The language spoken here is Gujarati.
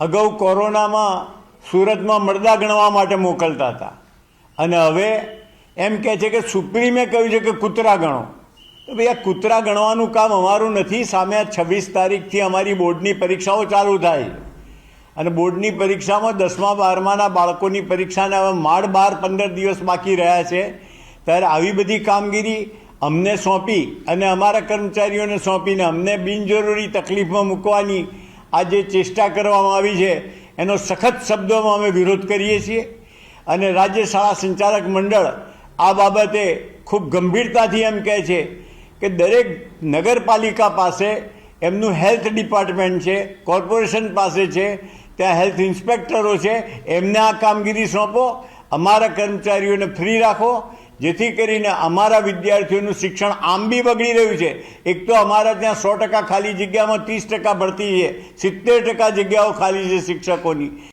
અગાઉ કોરોનામાં સુરતમાં મરદા ગણવા માટે મોકલતા હતા. અને હવે એમ કહે છે કે સુપ્રીમે કહ્યું છે કે કૂતરા ગણો. તો ભાઈ આ કૂતરા ગણવાનું કામ અમારું નથી. સામે આ છવ્વીસ તારીખથી અમારી બોર્ડની પરીક્ષાઓ ચાલુ થાય. અને બોર્ડની પરીક્ષામાં દસમા, બારમાના બાળકોની પરીક્ષાને હવે માળ બાર પંદર દિવસ બાકી રહ્યા છે. ત્યારે આવી બધી કામગીરી અમને સોંપી અને અમારા કર્મચારીઓને સોંપીને અમને બિનજરૂરી તકલીફમાં મૂકવાની આ જે ચેષ્ટા કરવામાં આવી છે, એનો સખત શબ્દોમાં અમે વિરોધ કરીએ છીએ અને રાજ્ય શાળા સંચાલક મંડળ આ બાબતે ખૂબ ગંભીરતાથી એમ કહે છે કે દરેક નગરપાલિકા પાસે એમનું હેલ્થ ડિપાર્ટમેન્ટ છે, કોર્પોરેશન પાસે છે, ત્યાં હેલ્થ ઇન્સ્પેક્ટરો છે, એમને આ કામગીરી સોંપો, અમારા કર્મચારીઓને ફ્રી રાખો જેથી કરીને અમારા વિદ્યાર્થીઓનું શિક્ષણ આમ બી બગડી રહ્યું છે. એક તો અમારા ત્યાં સો ટકા ખાલી જગ્યામાં ત્રીસ ટકા ભરતી છે. સિત્તેર ટકા જગ્યાઓ ખાલી છે શિક્ષકોની.